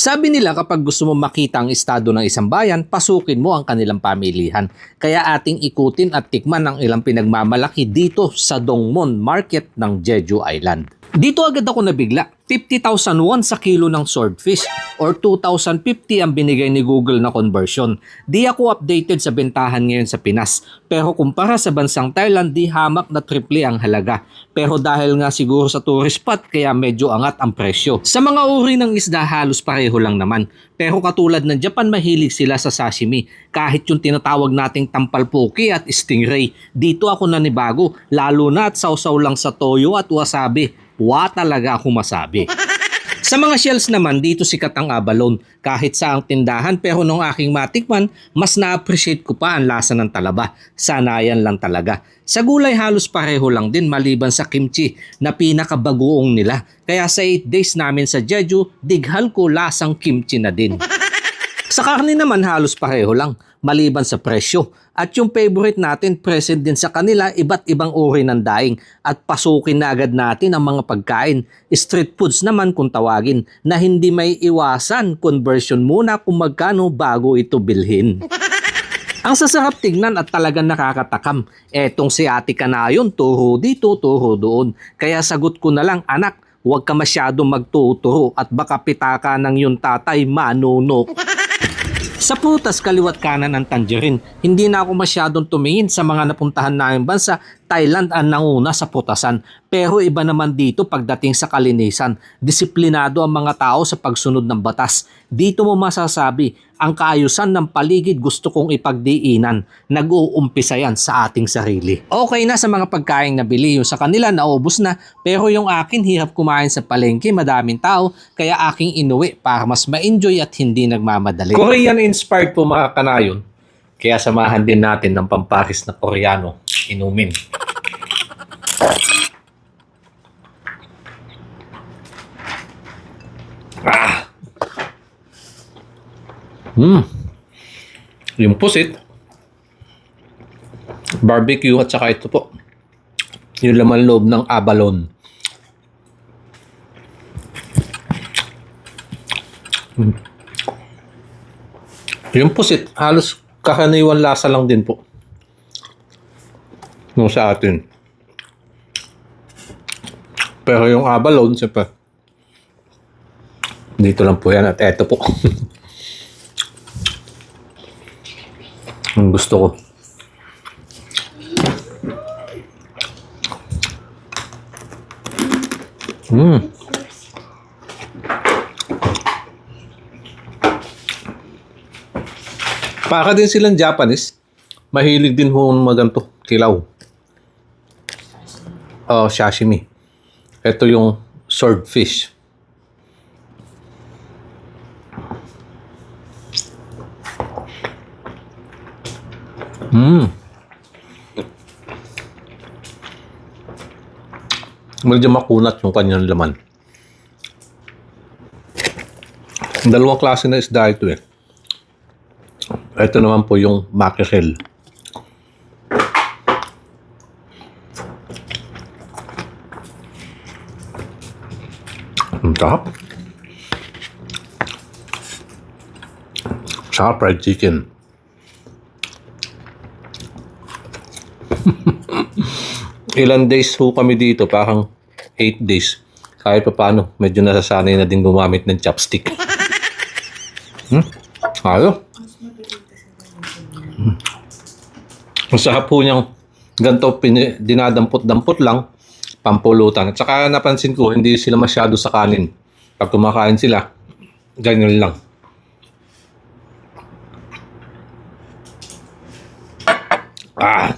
Sabi nila kapag gusto mo makita ang estado ng isang bayan, pasukin mo ang kanilang pamilihan. Kaya ating ikutin at tikman ang ilang pinagmamalaki dito sa Dongmon Market ng Jeju Island. Dito agad ako nabigla. 50,000 won sa kilo ng swordfish or 2,050 ang binigay ni Google na conversion. Di ako updated sa bentahan ngayon sa Pinas. Pero kumpara sa bansang Thailand, di hamak na triple ang halaga. Pero dahil nga siguro sa tourist spot, kaya medyo angat ang presyo. Sa mga uri ng isda, halos pareho lang naman. Pero katulad ng Japan, mahilig sila sa sashimi. Kahit yung tinatawag nating tampalpoki at stingray. Dito ako nanibago, lalo na at sausaw lang sa toyo at wasabi. Wa talaga ako masabi. Sa mga shells naman, dito sikat ang abalone. Kahit sa ang tindahan, pero nung aking matikman, mas na-appreciate ko pa ang lasa ng talaba. Sanayan lang talaga. Sa gulay halos pareho lang din maliban sa kimchi na pinakabagoong nila. Kaya sa 8 days namin sa Jeju, dighal ko lasang kimchi na din. Sa karne naman halos pareho lang, maliban sa presyo. At yung favorite natin, present din sa kanila, iba't ibang uri ng daing. At pasukin na agad natin ang mga pagkain. Street foods naman kung tawagin, na hindi may iwasan, conversion muna kung magkano bago ito bilhin. Ang sasarap tignan at talagang nakakatakam. Etong si Ate Kanayon, turo dito, turo doon. Kaya sagot ko na lang, anak, huwag ka masyadong magtuturo at baka pitaka ng yung tatay manunok. Sa putas kaliwat kanan ng tangerine, hindi na ako masyadong tumingin sa mga napuntahan namin bansa, Thailand ang nanguna sa putasan. Pero iba naman dito pagdating sa kalinisan. Disiplinado ang mga tao sa pagsunod ng batas. Dito mo masasabi, ang kaayusan ng paligid gusto kong ipagdiinan. Nag-uumpisa yan sa ating sarili. Okay na sa mga pagkain na bili. Yung sa kanila naubos na. Pero yung akin hirap kumain sa palengke. Madaming tao. Kaya aking inuwi para mas ma-enjoy at hindi nagmamadali. Korean inspired po mga kanayon. Kaya samahan din natin ng pamparis na Koreano inumin. Ah! Hmm. Yung pusit. Barbecue at saka ito po. Yung laman loob ng abalone. Hmm. Yung pusit, halos kakaniwan lasa lang din po. Nung sa atin. Pero yung abalone, siyempre, dito lang po yan at eto po. Ang gusto ko. Mm. Para din silang Japanese. Mahilig din ho maganto, kilaw. Oh, sashimi. Ito yung swordfish. Mm. Medyo makunat yung kanyang laman. Dalawang klase na isda ito eh. Ito naman po yung mackerel. Ang sarap. Sarap fried chicken. Ilan days ho kami dito, parang 8 days. Kahit pa paano, medyo nasasanay na din gumamit ng chopstick. hmm? Ayo. Masarap po niyang ganito dinadampot-dampot lang, pampulutan. At saka napansin ko, hindi sila masyado sa kanin. Pag kumakain sila, ganyan lang. Ah!